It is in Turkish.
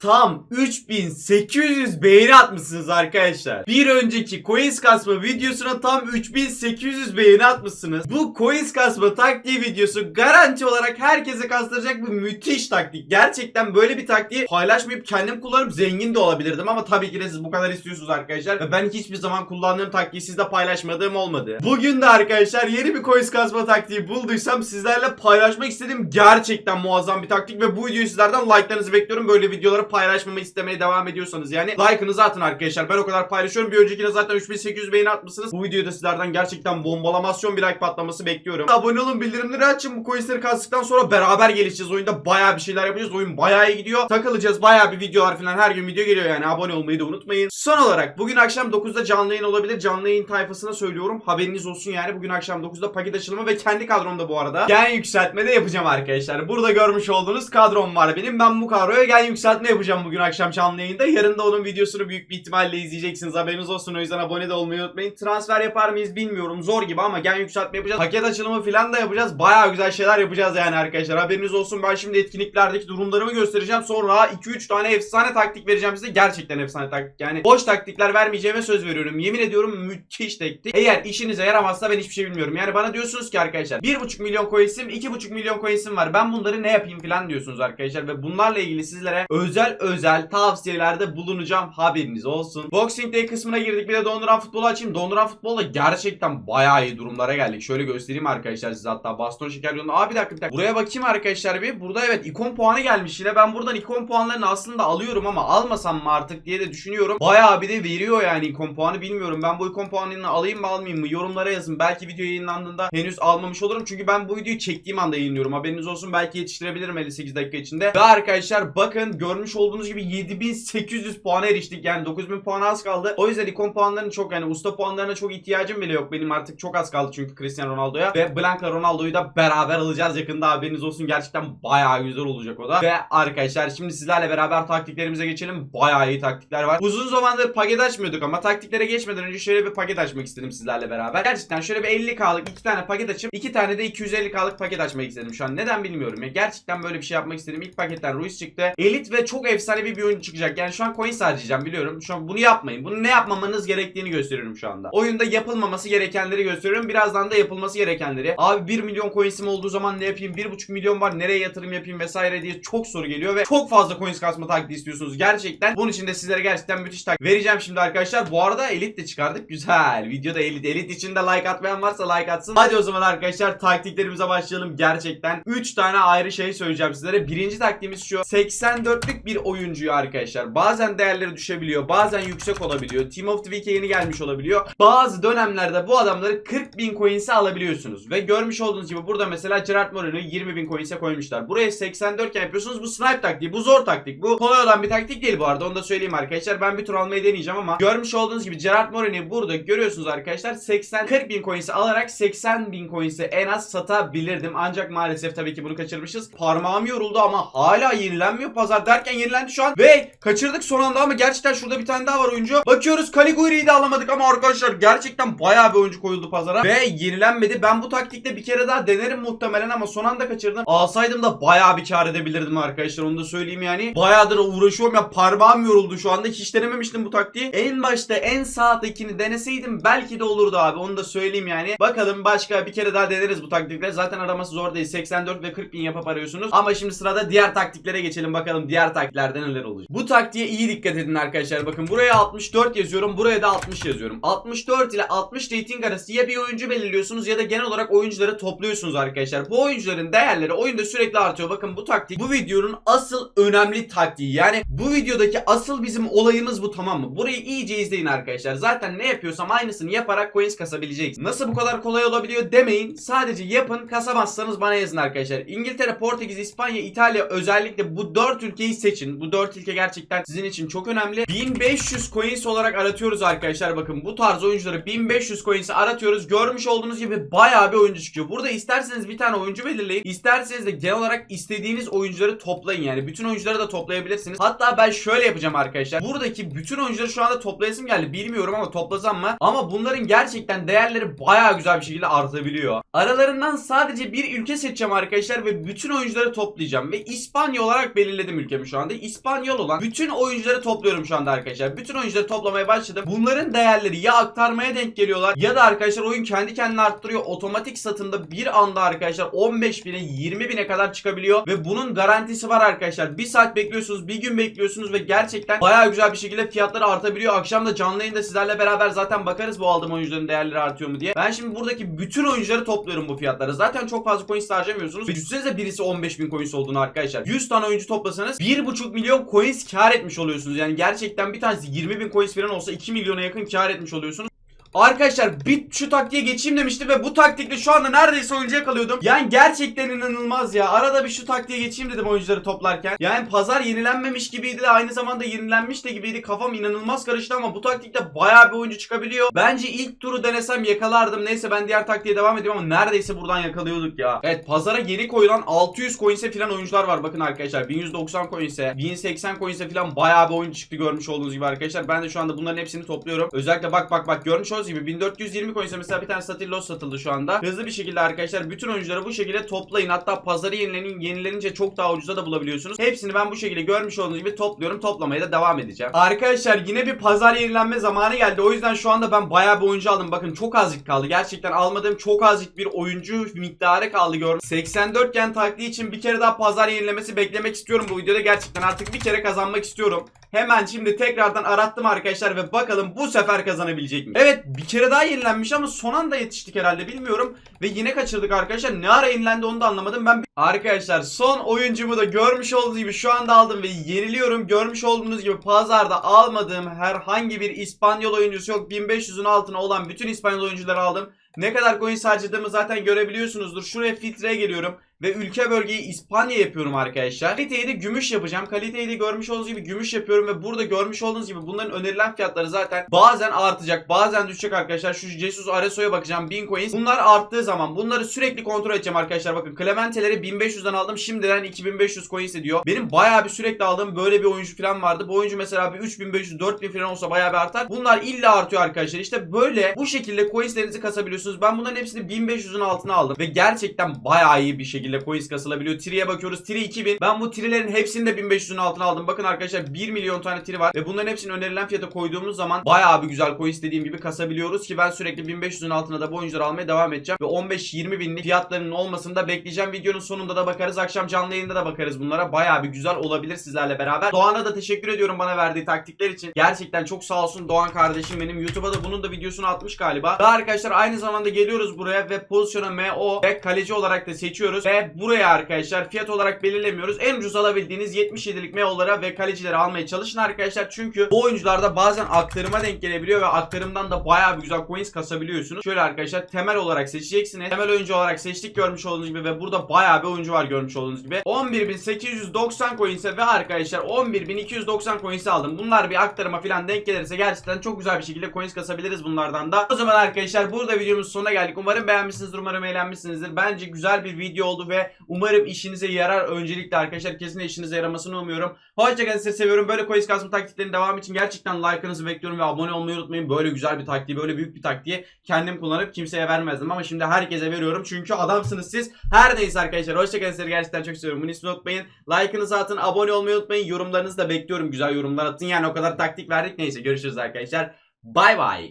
tam 3800 beğeni atmışsınız arkadaşlar. Bir önceki coins kasma videosuna tam 3800 beğeni atmışsınız. Bu coins kasma taktiği videosu garanti olarak herkese kastıracak bir müthiş taktik. Gerçekten böyle bir taktiği paylaşmayıp kendim kullanıp zengin de olabilirdim ama tabii ki de siz bu kadar istiyorsunuz arkadaşlar. Ve ben hiçbir zaman kullandığım taktiği sizle paylaşmadığım olmadı. Bugün de arkadaşlar yeni bir coins kasma taktiği bulduysam sizlerle paylaşmak istediğim gerçekten muazzam bir taktik ve bu videoyu sizlerden like'larınızı bekliyorum. Böyle videoları paylaşmamı istemeye devam ediyorsanız yani like'ınızı atın arkadaşlar. Ben o kadar paylaşıyorum. Bir öncekine zaten 3800 beğeni atmışsınız. Bu videoda sizlerden gerçekten bombalamasyon bir like patlaması bekliyorum. Abone olun, bildirimleri açın. Bu coinsleri kastıktan sonra beraber gelişeceğiz. Oyunda bayağı bir şeyler yapacağız. Oyun bayağı iyi gidiyor. Takılacağız. Bayağı bir videolar falan her gün video geliyor yani. Abone olmayı da unutmayın. Son olarak bugün akşam 9'da canlı yayın olabilir. Canlı yayın tayfasına söylüyorum. Haberiniz olsun yani. Bugün akşam 9'da paket açılımı ve kendi kadromda bu arada gen yükseltme de yapacağım arkadaşlar. Burada görmüş olduğunuz kadrom var benim. Ben bu kadroya gen yükseltme yapacağım bugün akşam canlı yayında. Yarın da onun videosunu büyük bir ihtimalle izleyeceksiniz. Haberiniz olsun. O yüzden abone de olmayı unutmayın. Transfer yapar mıyız bilmiyorum. Zor gibi ama gen yükseltme yapacağız. Paket açılımı falan da yapacağız. Bayağı güzel şeyler yapacağız yani arkadaşlar. Haberiniz olsun. Ben şimdi etkinliklerdeki durumlarımı göstereceğim. Sonra 2-3 tane efsane taktik vereceğim size. Gerçekten efsane taktik. Yani boş taktikler vermeyeceğime söz veriyorum. Yemin ediyorum müthiş taktik. Eğer işinize yaramazsa ben hiçbir şey bilmiyorum. Yani bana diyorsunuz ki arkadaşlar 1.5 milyon coins'im 2.5 milyon coins'im var. Ben bunları ne yapayım falan diyorsunuz arkadaşlar. Ve bunlarla ilgili sizlere özel özel tavsiyelerde bulunacağım. Haberiniz olsun. Boxing Day kısmına girdik. Bir de donduran futbolu açayım. Donduran futbolda gerçekten bayağı iyi durumlara geldik. Şöyle göstereyim arkadaşlar size hatta baston şeker yolunda. Aa bir dakika bir dakika. Buraya bakayım arkadaşlar bir. Burada evet ikon puanı gelmiş yine. Ben buradan ikon puanlarını aslında alıyorum ama almasam mı artık diye de düşünüyorum. Bayağı bir de veriyor yani ikon puanı bilmiyorum. Ben bu ikon puanını alayım mı almayayım mı? Yorumlara yazın. Belki video yayınlandığında henüz almamış olurum. Çünkü ben bu videoyu çektiğim anda yayınlıyorum. Haberiniz olsun. Belki yetiştirebilirim 58 dakika içinde. Ve arkadaşlar bakın görmüş olduğunuz gibi 7800 puana eriştik. Yani 9000 puan az kaldı. O yüzden ikon puanlarını çok yani usta puanlarına çok ihtiyacım bile yok. Benim artık çok az kaldı çünkü Cristiano Ronaldo'ya. Ve Blanca Ronaldo'yu da beraber alacağız yakında. Haberiniz olsun. Gerçekten bayağı güzel olacak o da. Ve arkadaşlar şimdi sizlerle beraber taktiklerimize geçelim. Bayağı iyi taktikler var. Uzun zamandır paket açmıyorduk ama taktiklere geçmeden önce şöyle bir paket açmak istedim sizlerle beraber. Gerçekten şöyle bir 50k'lık iki tane paket açıp iki tane de 250k'lık paket açmak istedim şu an. Neden bilmiyorum ya. Gerçekten böyle bir şey yapmak istedim. İlk paketten Ruiz çıktı. Elit ve çok efsanevi bir oyuncu çıkacak. Yani şu an coins harcayacağım biliyorum. Şu an bunu yapmayın. Bunu ne yapmamanız gerektiğini gösteriyorum şu anda. Oyunda yapılmaması gerekenleri gösteriyorum. Birazdan da yapılması gerekenleri. Abi 1 milyon coins'im olduğu zaman ne yapayım? 1,5 milyon var. Nereye yatırım yapayım vesaire diye çok soru geliyor ve çok fazla coins kasma taktiği istiyorsunuz gerçekten. Bunun için de sizlere gerçekten müthiş taktik vereceğim şimdi arkadaşlar. Bu arada elit de çıkardık. Güzel. Videoda elit. Elit için de like atmayan varsa like atsın. Hadi o zaman arkadaşlar taktiklerimize başlayalım. Gerçekten 3 tane ayrı şey söyleyeceğim sizlere. Birinci taktiğimiz şu. 84'lük bir oyuncuyu arkadaşlar. Bazen değerleri düşebiliyor. Bazen yüksek olabiliyor. Team of the Week'e yeni gelmiş olabiliyor. Bazı dönemlerde bu adamları 40 bin coins'e alabiliyorsunuz. Ve görmüş olduğunuz gibi burada mesela Gerard Moreno'yu 20 bin coins'e koymuşlar. Buraya 84 iken yapıyorsunuz. Bu snipe taktiği. Bu zor taktik. Bu kolay olan bir taktik değil bu arada. Onu da söyleyeyim arkadaşlar. Ben bir tur almayı deneyeceğim ama görmüş olduğunuz gibi Gerard Moreno'yu burada görüyorsunuz arkadaşlar. 80 40 bin coins'e alarak 80 bin coins'e en az satabilirdim. Ancak maalesef tabii ki bunu kaçırmışız. Parmağım yoruldu ama hala yenilenmiyor pazar derken yenilendi şu an. Ve kaçırdık son anda ama gerçekten şurada bir tane daha var oyuncu. Bakıyoruz Caliguri'yi de alamadık ama arkadaşlar gerçekten bayağı bir oyuncu koyuldu pazara. Ve yenilenmedi. Ben bu taktikte bir kere daha denerim muhtemelen ama son anda kaçırdım. Alsaydım da bayağı bir kar edebilirdim arkadaşlar. Onu da söyleyeyim yani. Bayağıdır uğraşıyorum ya parmağım yoruldu şu anda. Hiç denememiştim bu taktiği. En başta en sağdakini deneseydim belki de olurdu abi. Onu da söyleyeyim yani. Bakalım başka bir kere daha deneriz bu taktikleri. Zaten araması zor değil. 84 ve 40 bin yapıp arıyorsunuz. Ama şimdi sırada diğer taktiklere geçelim bakalım. Diğer taktiklerde neler olacak. Bu taktiğe iyi dikkat edin arkadaşlar. Bakın buraya 64 yazıyorum. Buraya da 60 yazıyorum. 64 ile 60 rating arası ya bir oyuncu belirliyorsunuz ya da genel olarak oyuncuları topluyorsunuz arkadaşlar. Bu oyuncuların değerleri oyunda sürekli artıyor. Bakın bu taktik bu videonun asıl önemli taktiği. Yani bu videodaki asıl bizim olayımız bu tamam mı? Burayı iyice izleyin arkadaşlar. Zaten ne yapıyorsam aynısını yaparak coins kasabileceksiniz. Nasıl bu kadar kolay olabiliyor demeyin. Sadece yapın kasamazsanız bana yazın arkadaşlar. İngiltere, Portekiz, İspanya, İtalya özellikle bu 4 ülkeyi seçin. Bu 4 ülke gerçekten sizin için çok önemli. 1500 coins olarak aratıyoruz arkadaşlar. Bakın bu tarz oyuncuları 1500 coins'i aratıyoruz. Görmüş olduğunuz gibi bayağı bir oyuncu çıkıyor. Burada isterseniz bir tane oyuncu belirleyin. İsterseniz de genel olarak istediğiniz oyuncuları toplayın yani. Bütün oyuncuları da toplayabilirsiniz. Hatta ben şöyle yapacağım arkadaşlar. Buradaki bütün oyuncuları şu anda toplayasım geldi. Bilmiyorum ama toplasam mı? Ama bunların gerçekten değerleri bayağı güzel bir şekilde artabiliyor. Aralarından sadece bir ülke seçeceğim arkadaşlar ve bütün oyuncuları toplayacağım. Ve İspanya olarak belirledim ülkemi şu anda. İspanyol olan bütün oyuncuları topluyorum şu anda arkadaşlar. Bütün oyuncuları toplamaya başladım. Bunların değerleri ya aktarmaya denk geliyorlar ya da arkadaşlar oyun kendi kendine arttırıyor. Otomatik satımda bir anda arkadaşlar 15 bine 20 bine kadar çıkabiliyor. Ve bunun garantisi var arkadaşlar. Bir saat bekliyorsunuz, bir gün bekliyorsunuz ve gerçekten bayağı güzel bir şekilde fiyatları artabiliyor. Akşam da canlı yayında sizlerle beraber zaten bakarız bu aldığım oyuncuların değerleri artıyor mu diye. Ben şimdi buradaki bütün oyuncuları topluyorum bu fiyatlara. Zaten çok fazla coins harcamıyorsunuz. Düşünsenize birisi 15 bin coins olduğunu arkadaşlar. 100 tane oyuncu toplasanız 1,5 milyon coins kar etmiş oluyorsunuz. Yani gerçekten bir tanesi 20 bin coins falan olsa 2 milyona yakın kar etmiş oluyorsunuz. Arkadaşlar bir şu taktiğe geçeyim demiştim ve bu taktikle şu anda neredeyse oyuncuya kalıyordum. Yani gerçekten inanılmaz ya. Arada bir şu taktiğe geçeyim dedim oyuncuları toplarken. Yani pazar yenilenmemiş gibiydi de aynı zamanda yenilenmiş de gibiydi. Kafam inanılmaz karıştı ama bu taktikte bayağı bir oyuncu çıkabiliyor. Bence ilk turu denesem yakalardım. Neyse ben diğer taktiğe devam ediyorum ama neredeyse buradan yakalıyorduk ya. Evet pazara yeni koyulan 600 coins'e falan oyuncular var. Bakın arkadaşlar 1190 coins'e, 1080 coins'e falan bayağı bir oyuncu çıktı görmüş olduğunuz gibi arkadaşlar. Ben de şu anda bunların hepsini topluyorum. Özellikle bak bak bak görmüş olduğunuz gibi 1420 coins'e mesela bir tane Satillos satıldı şu anda. Hızlı bir şekilde arkadaşlar bütün oyuncuları bu şekilde toplayın. Hatta pazarı yenilenin, yenilenince çok daha ucuza da bulabiliyorsunuz. Hepsini ben bu şekilde görmüş olduğunuz gibi topluyorum. Toplamaya da devam edeceğim. Arkadaşlar yine bir pazar yenilenme zamanı geldi. O yüzden şu anda ben bayağı bir oyuncu aldım. Bakın çok azıcık kaldı. Gerçekten almadığım çok azıcık bir oyuncu miktarı kaldı gördüm. 84 gen taktiği için bir kere daha pazar yenilemesi beklemek istiyorum bu videoda. Gerçekten artık bir kere kazanmak istiyorum. Hemen şimdi tekrardan arattım arkadaşlar ve bakalım bu sefer kazanabilecek mi? Evet bir kere daha yenilenmiş ama son anda yetiştik herhalde bilmiyorum. Ve yine kaçırdık arkadaşlar. Ne ara yenilendi onu da anlamadım. Ben Arkadaşlar son oyuncumu da görmüş olduğunuz gibi şu anda aldım ve yeniliyorum. Görmüş olduğunuz gibi pazarda almadığım herhangi bir İspanyol oyuncusu yok. 1500'ün altına olan bütün İspanyol oyuncuları aldım. Ne kadar coin harcadığımı zaten görebiliyorsunuzdur. Şuraya filtreye geliyorum ve ülke bölgeyi İspanya yapıyorum arkadaşlar. Kaliteyi de gümüş yapacağım. Kaliteyi de görmüş olduğunuz gibi gümüş yapıyorum ve burada görmüş olduğunuz gibi bunların önerilen fiyatları zaten bazen artacak, bazen düşecek arkadaşlar. Şu Jesus Areso'ya bakacağım 1000 coins. Bunlar arttığı zaman bunları sürekli kontrol edeceğim arkadaşlar. Bakın Clemente'leri 1500'den aldım. Şimdiden 2500 coins ediyor. Benim bayağı bir sürekli aldığım böyle bir oyuncu falan vardı. Bu oyuncu mesela bir 3500 4000 falan olsa bayağı bir artar. Bunlar illa artıyor arkadaşlar. İşte böyle bu şekilde coinslerinizi kasabiliyorsunuz. Ben bunların hepsini 1500'ün altına aldım ve gerçekten bayağı iyi bir şekilde coins kasılabiliyor. Tri'ye bakıyoruz. Tri 2000. Ben bu trilerin hepsini de 1500'ün altına aldım. Bakın arkadaşlar 1 milyon tane tri var ve bunların hepsini önerilen fiyata koyduğumuz zaman bayağı bir güzel coins dediğim gibi kasabiliyoruz ki ben sürekli 1500'ün altına da bu oyuncuları almaya devam edeceğim ve 15-20 binlik fiyatlarının olmasını da bekleyeceğim. Videonun sonunda da bakarız. Akşam canlı yayında da bakarız bunlara. Bayağı bir güzel olabilir sizlerle beraber. Doğan'a da teşekkür ediyorum bana verdiği taktikler için. Gerçekten çok sağ olsun Doğan kardeşim benim. YouTube'a da bunun da videosunu atmış galiba. Daha arkadaşlar aynı zamanda geliyoruz buraya ve pozisyona MO ve kaleci olarak da seçiyoruz ve buraya arkadaşlar fiyat olarak belirlemiyoruz. En ucuz alabildiğiniz 77'lik MO'lara ve kalecileri almaya çalışın arkadaşlar. Çünkü bu oyuncularda bazen aktarıma denk gelebiliyor ve aktarımdan da bayağı bir güzel coins kasabiliyorsunuz. Şöyle arkadaşlar temel olarak seçeceksiniz. Temel oyuncu olarak seçtik görmüş olduğunuz gibi ve burada bayağı bir oyuncu var görmüş olduğunuz gibi. 11.890 coins'e ve arkadaşlar 11.290 coins'e aldım. Bunlar bir aktarıma falan denk gelirse gerçekten çok güzel bir şekilde coins kasabiliriz bunlardan da. O zaman arkadaşlar burada videomuzun sonuna geldik. Umarım beğenmişsinizdir. Umarım eğlenmişsinizdir. Bence güzel bir video oldu ve umarım işinize yarar. Öncelikle arkadaşlar kesin işinize yaramasını umuyorum. Hoşçakalın sizi seviyorum. Böyle coins kasma taktiklerinin devamı için gerçekten like'ınızı bekliyorum ve abone olmayı unutmayın. Böyle güzel bir taktiği, böyle büyük bir taktiği kendim kullanıp kimseye vermezdim ama şimdi herkese veriyorum. Çünkü adamsınız siz. Her neyse arkadaşlar hoşçakalın sizi gerçekten çok seviyorum. Bunu unutmayın. Like'ınızı atın, abone olmayı unutmayın. Yorumlarınızı da bekliyorum. Güzel yorumlar atın. Yani o kadar taktik verdik. Neyse görüşürüz arkadaşlar. Bay bay.